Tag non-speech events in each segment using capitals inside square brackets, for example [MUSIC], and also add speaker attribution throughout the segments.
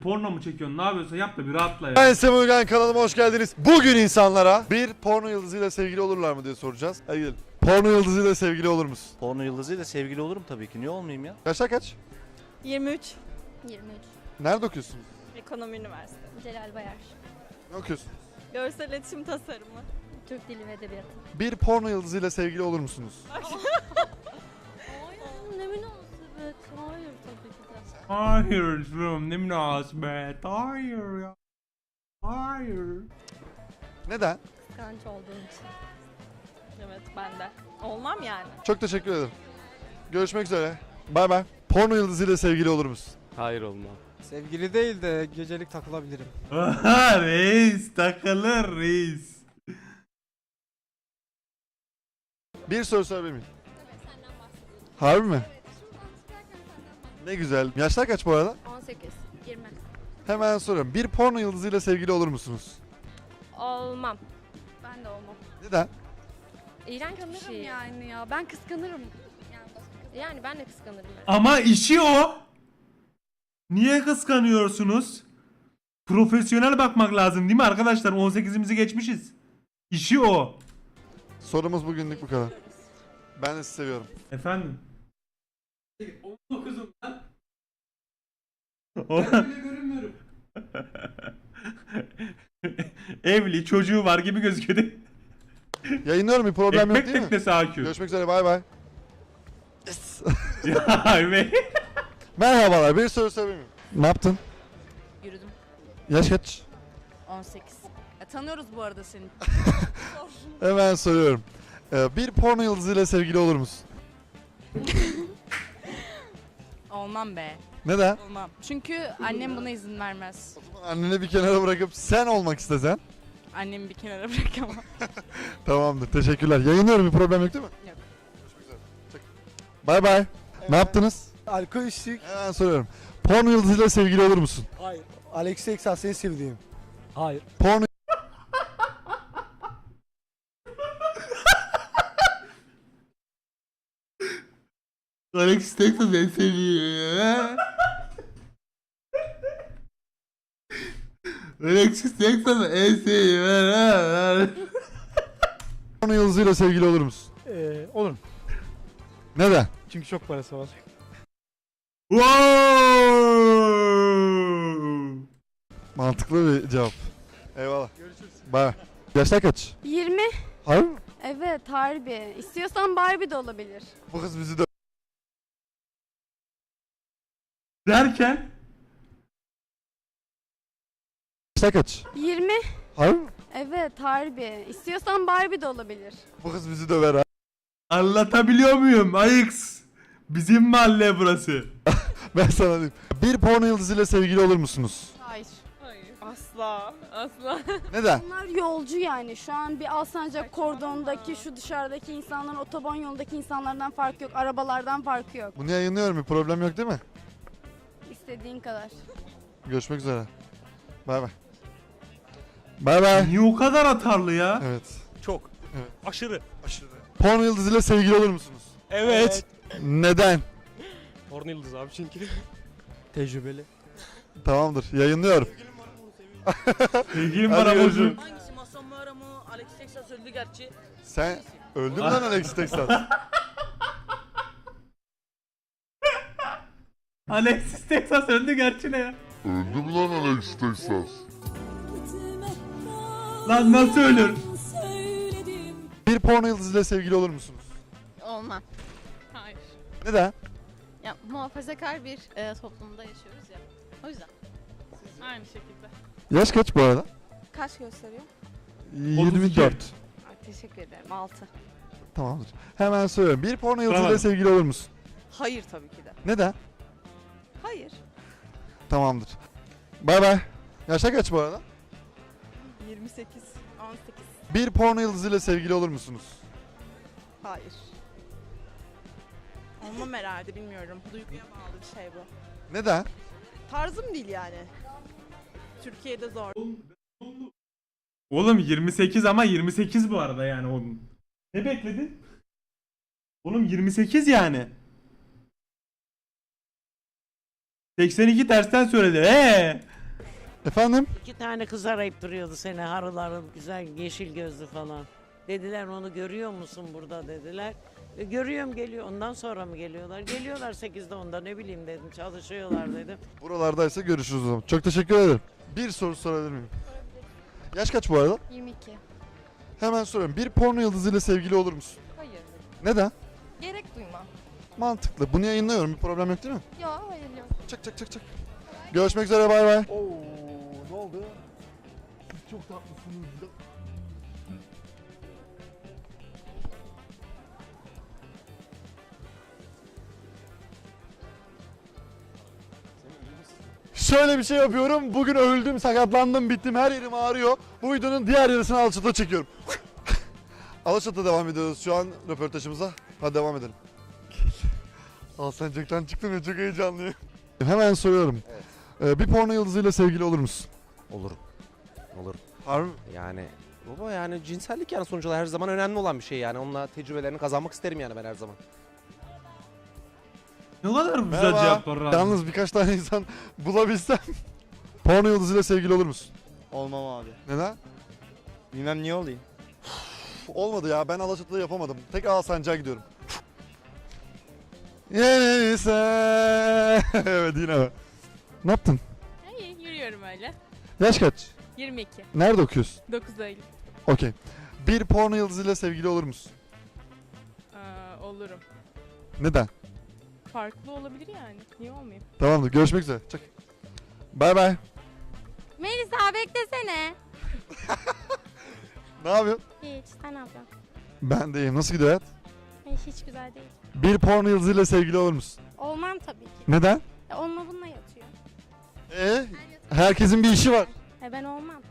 Speaker 1: Porno mu çekiyorsun? Ne yapıyorsun? Yap da bir rahatla ya.
Speaker 2: Ben Semih Uygan kanalıma hoş geldiniz. Bugün insanlara bir porno yıldızıyla sevgili olurlar mı diye soracağız. Hadi gidelim. Porno yıldızıyla sevgili olur musun?
Speaker 3: Porno yıldızıyla sevgili olurum tabii ki. Niye olmayayım ya?
Speaker 2: Yaşlar kaç?
Speaker 4: 23.
Speaker 5: 23.
Speaker 2: Nerede okuyorsun?
Speaker 4: Ekonomi Üniversitesi.
Speaker 5: Celal Bayar.
Speaker 2: Ne okuyorsun?
Speaker 4: Görsel iletişim tasarımı.
Speaker 5: Türk Dili ve Edebiyatı.
Speaker 2: Bir porno yıldızıyla sevgili olur musunuz?
Speaker 5: Hayır, ne Hayır
Speaker 1: canım ne münasebet. Hayır ya. Hayır.
Speaker 2: Neden?
Speaker 5: Kıskanç olduğum için.
Speaker 4: Evet ben de. Olmam yani.
Speaker 2: Çok teşekkür ederim. Görüşmek üzere. Bay bay. Porno yıldızıyla sevgili olur musun?
Speaker 6: Hayır olmam.
Speaker 7: Sevgili değil de gecelik takılabilirim.
Speaker 1: Aha [LAUGHS] reis takılır reis.
Speaker 2: Bir soru sorabilir miyim? Harbi mi? Ne güzel. Yaşlar kaç bu arada?
Speaker 5: 18. 20.
Speaker 2: Hemen soruyorum. Bir porno yıldızıyla sevgili olur musunuz?
Speaker 5: Olmam. Ben de olmam.
Speaker 2: Neden?
Speaker 5: İğrenç bir
Speaker 8: Kıskanırım
Speaker 5: şey.
Speaker 8: yani ya. Ben kıskanırım.
Speaker 5: Yani ben de kıskanırım. Yani.
Speaker 1: Ama işi o. Niye kıskanıyorsunuz? Profesyonel bakmak lazım değil mi arkadaşlar? 18'imizi geçmişiz. İşi o.
Speaker 2: Sorumuz bugünlük bu kadar. Ben de sizi seviyorum.
Speaker 1: Efendim? 19'um lan. görünmüyorum. [LAUGHS] Evli, çocuğu var gibi gözüküyor.
Speaker 2: Yayınlıyorum bir problem yok
Speaker 1: Ekmek
Speaker 2: değil mi?
Speaker 1: teknesi AQ.
Speaker 2: Görüşmek üzere bay bay.
Speaker 1: ya [LAUGHS] be.
Speaker 2: Merhabalar bir soru sorayım mı? Ne yaptın?
Speaker 8: Yürüdüm.
Speaker 2: Yaş kaç?
Speaker 8: 18. Ya, tanıyoruz bu arada seni. [LAUGHS]
Speaker 2: Hemen soruyorum. Ee, bir porno yıldızıyla sevgili olur musun?
Speaker 8: Olmam be.
Speaker 2: Neden?
Speaker 8: Olmam. Çünkü annem buna izin vermez.
Speaker 2: Anneni bir kenara bırakıp sen olmak istesen.
Speaker 8: Annemi bir kenara bırakamam. [LAUGHS]
Speaker 2: Tamamdır teşekkürler. Yayınlıyorum bir problem yok değil mi?
Speaker 8: Yok.
Speaker 2: Görüşmek üzere. Çek. Bay bay. Ne yaptınız?
Speaker 7: Alkol içtik.
Speaker 2: Hemen soruyorum. Porno yıldızıyla sevgili olur musun?
Speaker 7: Hayır. Alex Texas en sevdiğim. Hayır.
Speaker 2: Porno
Speaker 1: Alex Texas en seviyor ya. Alex Texas en seviyor.
Speaker 2: porno yıldızıyla sevgili olur musun?
Speaker 7: Ee, olurum.
Speaker 2: Neden?
Speaker 7: Çünkü çok parası var.
Speaker 1: Wow!
Speaker 2: Mantıklı bir cevap. Eyvallah. Görüşürüz. Bay bay. Yaşlar kaç?
Speaker 8: 20.
Speaker 2: Harbi mi?
Speaker 8: Evet harbi. İstiyorsan Barbie de olabilir.
Speaker 2: Bu kız bizi de...
Speaker 1: Derken
Speaker 2: kaç?
Speaker 8: 20.
Speaker 2: Harbi mi?
Speaker 8: Evet harbi. İstiyorsan Barbie de olabilir.
Speaker 2: Bu kız bizi döver ha.
Speaker 1: anlatabiliyor muyum? Ayıks. Bizim mahalle burası. [LAUGHS]
Speaker 2: Ben sana diyeyim. Bir porno yıldızıyla sevgili olur musunuz?
Speaker 8: Hayır.
Speaker 4: Hayır. Asla. Asla. [LAUGHS]
Speaker 2: Neden?
Speaker 8: Bunlar yolcu yani. Şu an bir Alsancak kordondaki şu dışarıdaki insanların otoban yolundaki insanlardan farkı yok. Arabalardan farkı yok.
Speaker 2: Bunu yayınlıyorum bir problem yok değil mi?
Speaker 8: İstediğin kadar.
Speaker 2: Görüşmek üzere. Bay bay. Bay bay.
Speaker 1: Niye o kadar atarlı ya?
Speaker 2: Evet.
Speaker 6: Çok.
Speaker 2: Evet.
Speaker 6: Aşırı.
Speaker 2: Aşırı. Porno yıldızıyla sevgili olur musunuz?
Speaker 6: Evet.
Speaker 2: Neden?
Speaker 6: Porno yıldız abi çünkü. [LAUGHS] Tecrübeli.
Speaker 2: Tamamdır. Yayınlıyorum.
Speaker 1: Sevgilim
Speaker 2: Hadi
Speaker 1: bana
Speaker 2: görüşürüz.
Speaker 1: bozdu.
Speaker 9: Hangisi Masam Mağara mı? Alex Texas öldü gerçi.
Speaker 2: Sen öldün mü lan [LAUGHS] Alex Texas?
Speaker 1: Alexis Texas öldü gerçi ne ya?
Speaker 10: Öldüm lan Alex Texas.
Speaker 1: Lan nasıl ölür?
Speaker 2: Bir porno yıldızıyla sevgili olur musunuz?
Speaker 5: Olmam.
Speaker 4: Hayır.
Speaker 2: Neden?
Speaker 5: Ya muhafazakar bir e, toplumda yaşıyoruz ya. O yüzden.
Speaker 4: Aynı şekilde.
Speaker 2: Yaş kaç bu arada?
Speaker 8: Kaç gösteriyor?
Speaker 2: 24.
Speaker 8: Ay, teşekkür ederim. 6.
Speaker 2: Tamamdır. Hemen soruyorum. Bir porno yıldızıyla
Speaker 1: Tamam.
Speaker 2: sevgili olur musun?
Speaker 8: Hayır tabii ki de.
Speaker 2: Neden? Tamamdır. Bay bay. Yaşlar kaç bu arada?
Speaker 8: 28. 18.
Speaker 2: Bir porno yıldızıyla sevgili olur musunuz?
Speaker 8: Hayır. Olmam herhalde bilmiyorum. Duyguya bağlı bir şey bu.
Speaker 2: Neden?
Speaker 8: Tarzım değil yani. Türkiye'de zor.
Speaker 1: Oğlum 28 ama 28 bu arada yani onun. Ne bekledin? Oğlum 28 yani. 82 tersten söyledi. Ee.
Speaker 2: Efendim?
Speaker 9: İki tane kız arayıp duruyordu seni harıl harıl güzel yeşil gözlü falan. Dediler onu görüyor musun burada dediler. E, görüyorum geliyor. Ondan sonra mı geliyorlar? Geliyorlar 8'de onda ne bileyim dedim. Çalışıyorlar dedim.
Speaker 2: Buralardaysa görüşürüz o zaman. Çok teşekkür ederim. Bir soru sorabilir miyim? Yaş kaç bu arada?
Speaker 5: 22.
Speaker 2: Hemen soruyorum. Bir porno yıldızıyla sevgili olur musun?
Speaker 5: Hayır.
Speaker 2: Neden?
Speaker 5: Gerek duymam.
Speaker 2: Mantıklı. Bunu yayınlıyorum. Bir problem yok değil mi?
Speaker 5: Yok hayır yok.
Speaker 2: Çak çak çak çak. Görüşmek üzere bay bay.
Speaker 7: Oo ne oldu? Siz çok tatlısınız.
Speaker 2: Şöyle bir şey yapıyorum. Bugün öldüm, sakatlandım, bittim. Her yerim ağrıyor. Bu videonun diğer yarısını Alaçat'a çekiyorum. [LAUGHS] Alaçat'ta devam ediyoruz şu an röportajımıza. Hadi devam edelim. [LAUGHS] Alsancak'tan çıktım ya çok heyecanlıyım. Hemen soruyorum. Ee, bir porno yıldızıyla sevgili olur musun?
Speaker 11: Olurum. Olurum.
Speaker 2: Harbi?
Speaker 11: Yani baba yani cinsellik yani sonuç olarak her zaman önemli olan bir şey yani. Onunla tecrübelerini kazanmak isterim yani ben her zaman.
Speaker 1: Ne kadar güzel
Speaker 2: Merhaba.
Speaker 1: cevaplar abi.
Speaker 2: Yalnız birkaç tane insan [LAUGHS] bulabilsem. [LAUGHS] porno yıldızıyla sevgili olur musun?
Speaker 7: Olmam abi.
Speaker 2: Neden?
Speaker 7: Bilmem niye olayım.
Speaker 2: Üf, Olmadı ya ben Alaçatı'da yapamadım. Tek Alsancak'a gidiyorum. Yeniyse. [LAUGHS] evet yine o. Ne yaptın?
Speaker 4: Hayır yürüyorum öyle.
Speaker 2: Yaş kaç?
Speaker 4: 22.
Speaker 2: Nerede okuyorsun?
Speaker 4: 9 Eylül.
Speaker 2: Okey. Bir porno yıldızıyla sevgili olur musun?
Speaker 4: Aa, olurum.
Speaker 2: Neden?
Speaker 4: Farklı olabilir yani. Niye olmayayım?
Speaker 2: Tamamdır görüşmek üzere. Çak. Bay bay.
Speaker 5: Melisa beklesene. [LAUGHS]
Speaker 2: Ne yapıyorsun?
Speaker 5: Hiç sen ne yapıyorsun?
Speaker 2: Ben de iyiyim. Nasıl gidiyor hayat?
Speaker 5: hiç güzel değil.
Speaker 2: Bir porno yıldızıyla sevgili olur musun?
Speaker 5: Olmam tabii ki.
Speaker 2: Neden?
Speaker 5: E, onunla bununla yatıyor.
Speaker 2: Ee, herkesin bir işi var.
Speaker 5: E, ben olmam.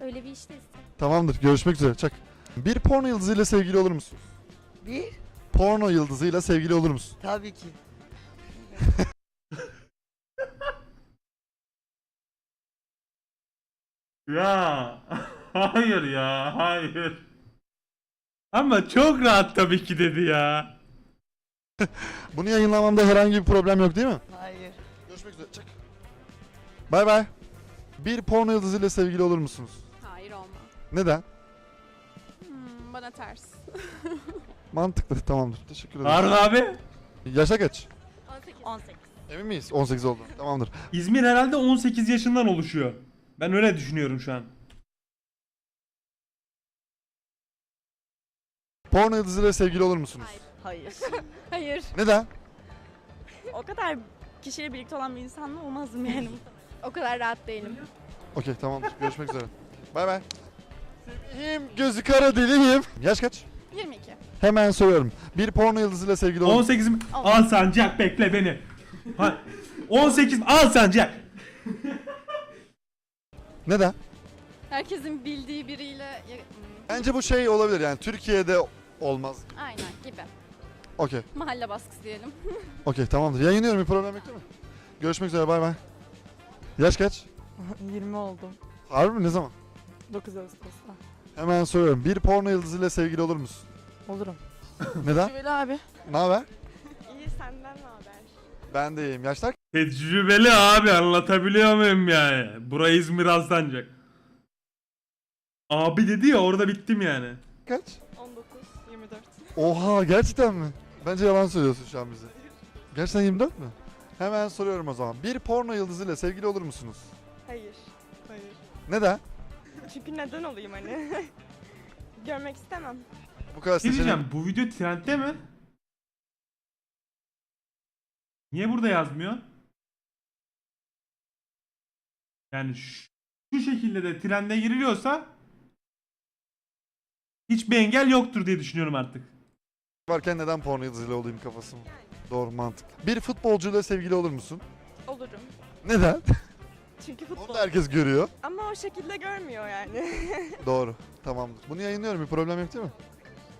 Speaker 5: Öyle bir işte istemem.
Speaker 2: Tamamdır görüşmek üzere. Çak. Bir porno yıldızıyla sevgili olur musun?
Speaker 9: Bir?
Speaker 2: Porno yıldızıyla sevgili olur musun?
Speaker 9: Tabii ki. [LAUGHS]
Speaker 1: Ya hayır ya hayır. Ama çok rahat tabii ki dedi ya. [LAUGHS]
Speaker 2: Bunu yayınlamamda herhangi bir problem yok değil mi?
Speaker 9: Hayır.
Speaker 2: Görüşmek üzere. Çak. Bay bay. Bir porno yıldızıyla sevgili olur musunuz?
Speaker 4: Hayır olmam.
Speaker 2: Neden?
Speaker 4: Hmm, bana ters. [LAUGHS]
Speaker 2: Mantıklı. Tamamdır. Teşekkür ederim.
Speaker 1: Harun abi.
Speaker 2: Yaşa kaç?
Speaker 4: 18. 18.
Speaker 2: Emin miyiz? 18 oldu. Tamamdır.
Speaker 1: İzmir herhalde 18 yaşından oluşuyor. Ben öyle düşünüyorum şu an.
Speaker 2: Porno yıldızıyla sevgili olur musunuz?
Speaker 4: Hayır. [LAUGHS]
Speaker 5: Hayır.
Speaker 2: Neden?
Speaker 4: o kadar kişiyle birlikte olan bir insanla olmazdım yani.
Speaker 5: O kadar rahat değilim.
Speaker 2: Okey tamamdır. Görüşmek üzere. Bay bay. Seveyim, gözü kara deliyim. Yaş kaç?
Speaker 5: 22.
Speaker 2: Hemen soruyorum. Bir porno yıldızıyla sevgili musun?
Speaker 1: 18 mi? Al sancak bekle beni. Ha, 18 al sancak.
Speaker 2: Neden?
Speaker 5: Herkesin bildiği biriyle...
Speaker 2: Bence bu şey olabilir yani Türkiye'de olmaz.
Speaker 5: Aynen gibi.
Speaker 2: Okey.
Speaker 5: Mahalle baskısı diyelim. [LAUGHS]
Speaker 2: Okey tamamdır. Yayınlıyorum bir problem yok değil mi? Görüşmek üzere bay bay. Yaş kaç? [LAUGHS]
Speaker 4: 20 oldum.
Speaker 2: Harbi mi ne zaman?
Speaker 4: 9 Ağustos'ta.
Speaker 2: Hemen soruyorum. Bir porno yıldızıyla sevgili olur musun?
Speaker 4: Olurum. [LAUGHS]
Speaker 2: Neden?
Speaker 4: Şöyle abi.
Speaker 2: Ne haber?
Speaker 4: İyi senden ne haber?
Speaker 2: Ben de iyiyim. Yaşlar
Speaker 1: Tecrübeli abi anlatabiliyor muyum yani? Burayı İzmir Alsancak. Abi dedi ya orada bittim yani.
Speaker 2: kaç?
Speaker 4: 19, 24.
Speaker 2: Oha gerçekten mi? Bence yalan söylüyorsun şu an bize. Gerçekten 24 mü? Hemen soruyorum o zaman. Bir porno yıldızıyla sevgili olur musunuz?
Speaker 4: Hayır. Hayır.
Speaker 2: Neden? [LAUGHS]
Speaker 4: Çünkü neden olayım hani? [LAUGHS] Görmek istemem.
Speaker 2: Bu kadar
Speaker 1: Bir şey
Speaker 2: seçenek.
Speaker 1: diyeceğim bu video trendde mi? Niye burada yazmıyor? Yani şu, şu şekilde de trende giriliyorsa hiçbir engel yoktur diye düşünüyorum artık.
Speaker 2: Varken neden porno yıldızıyla olayım kafası mı? Doğru mantık. Bir futbolcuyla sevgili olur musun?
Speaker 4: Olurum.
Speaker 2: Neden? [LAUGHS]
Speaker 4: Çünkü
Speaker 2: Onu da herkes görüyor.
Speaker 4: Ama o şekilde görmüyor yani. [LAUGHS]
Speaker 2: Doğru. Tamamdır. Bunu yayınlıyorum. Bir problem yok değil mi?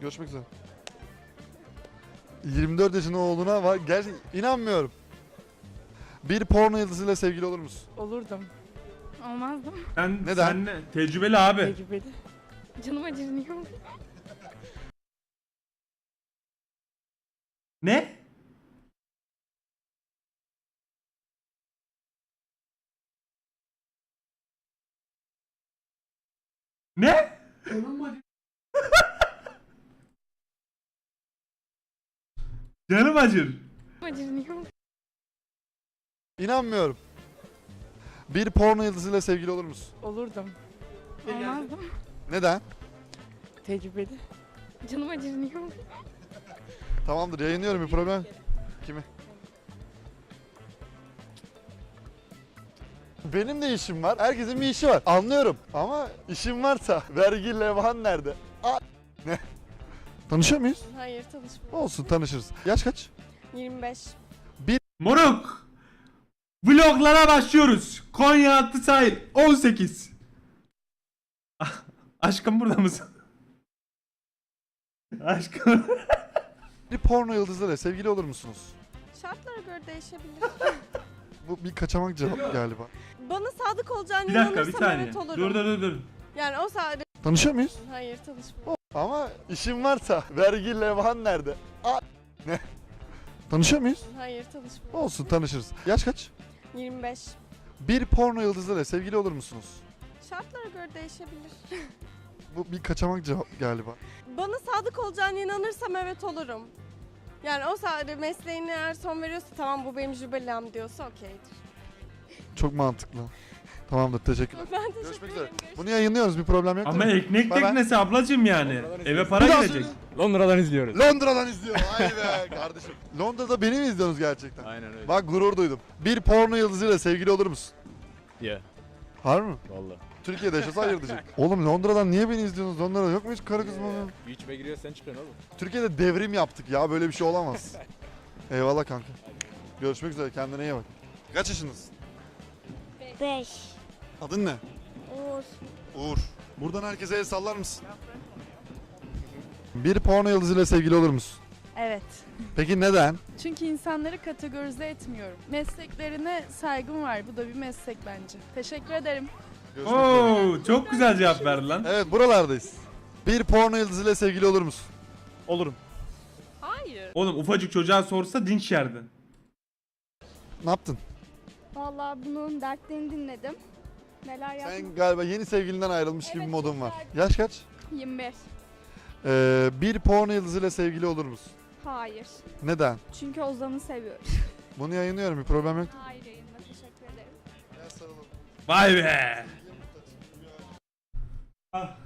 Speaker 2: Görüşmek üzere. 24 yaşında olduğuna var. Gerçekten inanmıyorum. Bir porno yıldızıyla sevgili olur musun?
Speaker 4: Olurdum.
Speaker 5: Olmazdım.
Speaker 1: Sen,
Speaker 2: Neden?
Speaker 1: sen tecrübeli abi.
Speaker 4: Tecrübeli.
Speaker 5: Canım acınıyor.
Speaker 1: Ne? Ne? [LAUGHS] Canım acır.
Speaker 4: Acınıyor.
Speaker 2: İnanmıyorum. Bir porno yıldızıyla sevgili olur musun?
Speaker 6: Olurdum.
Speaker 4: Olmazdım.
Speaker 2: Neden?
Speaker 6: Tecrübeli.
Speaker 4: Canım acınıyor.
Speaker 2: Tamamdır yayınlıyorum bir problem. Kimi? Benim de işim var. Herkesin bir işi var. Anlıyorum. Ama işim varsa vergi levhan nerede? A ne? Tanışıyor muyuz?
Speaker 4: Hayır tanışmadım.
Speaker 2: Olsun tanışırız. Yaş kaç?
Speaker 4: 25.
Speaker 1: Moruk. Vloglara başlıyoruz. Konya Altı Sahil 18. Ah, Aşkım burada mısın? Aşkım. [LAUGHS]
Speaker 2: Bir porno yıldızıyla sevgili olur musunuz?
Speaker 4: Şartlara göre değişebilir.
Speaker 2: Bu bir kaçamak cevap galiba.
Speaker 4: Bana sadık olacağını
Speaker 1: Bir dakika bir
Speaker 4: inanırsam
Speaker 1: saniye.
Speaker 4: evet olurum.
Speaker 1: Dur dur dur dur.
Speaker 4: Yani o sadece...
Speaker 2: Tanışıyor muyuz?
Speaker 4: Hayır tanışmadım.
Speaker 2: Ama işim varsa vergi levhan nerede? A ne? Tanışıyor muyuz?
Speaker 4: Hayır tanışmadım.
Speaker 2: Olsun tanışırız. Yaş kaç?
Speaker 4: 25.
Speaker 2: Bir porno yıldızıyla sevgili olur musunuz?
Speaker 4: Şartlara göre değişebilir.
Speaker 2: Bu bir kaçamak cevap galiba.
Speaker 4: Bana sadık olacağını inanırsam evet olurum. Yani o sadece mesleğine eğer son veriyorsa tamam bu benim jübilem diyorsa okeydir.
Speaker 2: Çok mantıklı. Tamamdır teşekkürler.
Speaker 4: Ben teşekkür
Speaker 2: Görüşmek
Speaker 4: ederim.
Speaker 2: üzere. Bunu yayınlıyoruz bir problem yok
Speaker 1: Ama
Speaker 2: değil mi?
Speaker 1: ekmek
Speaker 2: Bye bye.
Speaker 1: teknesi ablacım yani. Eve para
Speaker 2: Bir daha
Speaker 1: gelecek.
Speaker 2: söyle.
Speaker 6: Londra'dan izliyoruz.
Speaker 2: Londra'dan izliyor. [LAUGHS] Ay be kardeşim. Londra'da beni mi izliyorsunuz gerçekten?
Speaker 6: Aynen öyle.
Speaker 2: Bak gurur duydum. Bir porno yıldızıyla sevgili olur musun?
Speaker 6: Ya
Speaker 2: Har mı?
Speaker 6: valla.
Speaker 2: Türkiye'de yaşasa hayır diyecek. [LAUGHS] Oğlum Londra'dan niye beni izliyorsunuz? Londra'da yok mu hiç karı kız mı?
Speaker 6: Beach'ime giriyor sen çıkıyorsun oğlum.
Speaker 2: Türkiye'de devrim yaptık ya böyle bir şey olamaz. [LAUGHS] Eyvallah kanka. Görüşmek üzere kendine iyi bak. Kaç yaşındasın?
Speaker 8: 5.
Speaker 2: Adın ne?
Speaker 8: Uğur.
Speaker 2: Uğur. Buradan herkese el sallar mısın? Bir porno yıldızıyla sevgili olur musun?
Speaker 8: Evet.
Speaker 2: Peki neden?
Speaker 8: Çünkü insanları kategorize etmiyorum. Mesleklerine saygım var. Bu da bir meslek bence. Teşekkür ederim.
Speaker 2: Görüşmek üzere.
Speaker 1: Oo, çok güzel cevap verdin lan.
Speaker 2: Evet buralardayız. Bir porno yıldızıyla sevgili olur musun?
Speaker 6: Olurum.
Speaker 4: Hayır.
Speaker 1: Oğlum ufacık çocuğa sorsa dinç yerdi.
Speaker 2: Ne yaptın?
Speaker 8: Vallahi bunun dertlerini dinledim. Neler yaptım?
Speaker 2: Sen galiba yeni sevgilinden ayrılmış gibi bir
Speaker 8: Evet,
Speaker 2: modun
Speaker 8: çok
Speaker 2: var.
Speaker 8: güzel.
Speaker 2: Yaş kaç?
Speaker 8: 25.
Speaker 2: Ee, bir porno yıldızıyla sevgili olur musun?
Speaker 8: Hayır.
Speaker 2: Neden?
Speaker 8: Çünkü Ozan'ı seviyorum.
Speaker 2: Bunu yayınlıyorum bir problem yok.
Speaker 8: Hayır yayınla teşekkür ederim.
Speaker 1: Vay be. Ah.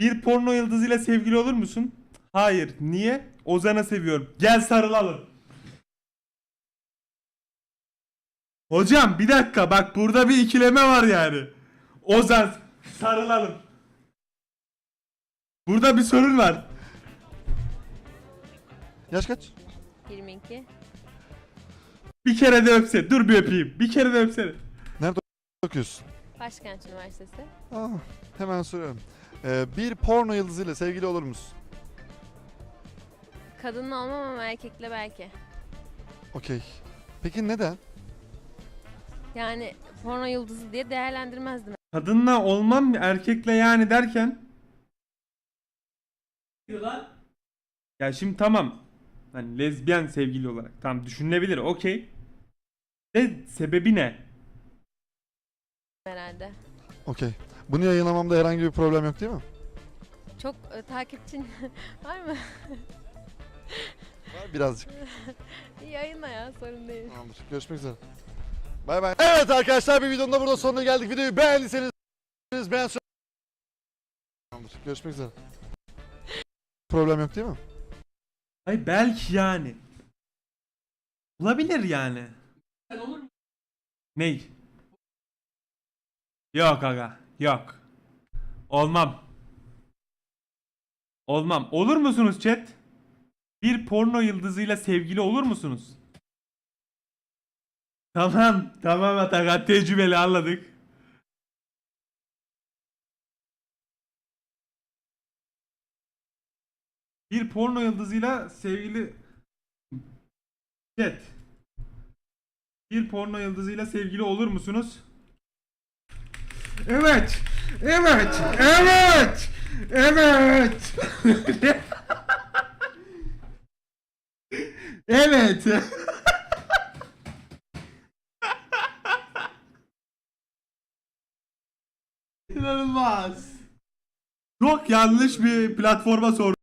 Speaker 1: Bir porno yıldızıyla sevgili olur musun? Hayır. Niye? Ozan'ı seviyorum. Gel sarılalım. Hocam bir dakika bak burada bir ikileme var yani. Ozan sarılalım. Burada bir sorun var.
Speaker 2: Yaş kaç?
Speaker 4: 22.
Speaker 1: Bir kere de öpse. Dur bir öpeyim. Bir kere de öpsene.
Speaker 2: Okuyorsun.
Speaker 4: Başkent Üniversitesi.
Speaker 2: Aa, hemen soruyorum. Ee, bir porno yıldızıyla sevgili olur musun?
Speaker 4: Kadınla olmam ama erkekle belki.
Speaker 2: Okey. Peki neden?
Speaker 4: Yani porno yıldızı diye değerlendirmezdim.
Speaker 1: Kadınla olmam erkekle yani derken Ya şimdi tamam. Hani lezbiyen sevgili olarak tamam düşünülebilir okey. De sebebi ne?
Speaker 4: Herhalde.
Speaker 2: Okey. Bunu yayınlamamda herhangi bir problem yok değil mi?
Speaker 4: Çok e, takipçin [LAUGHS] var mı? [LAUGHS]
Speaker 2: Var birazcık. [LAUGHS]
Speaker 4: Yayınla ya sorun değil.
Speaker 2: Tamamdır. Görüşmek üzere. Bay bay. Evet arkadaşlar bir videonun da burada sonuna geldik. Videoyu beğendiyseniz beğen Tamamdır. Görüşmek üzere. Problem yok değil mi?
Speaker 1: Ay belki yani. Olabilir yani. Ney? Yok aga. Yok. Olmam. Olmam. Olur musunuz chat? Bir porno yıldızıyla sevgili olur musunuz? Tamam. Tamam Atakan tecrübeli anladık. Bir porno yıldızıyla sevgili Chat. Bir porno yıldızıyla sevgili olur musunuz? Evet. Evet. Evet. Evet. evet. İnanılmaz. Çok yanlış bir platforma sordum.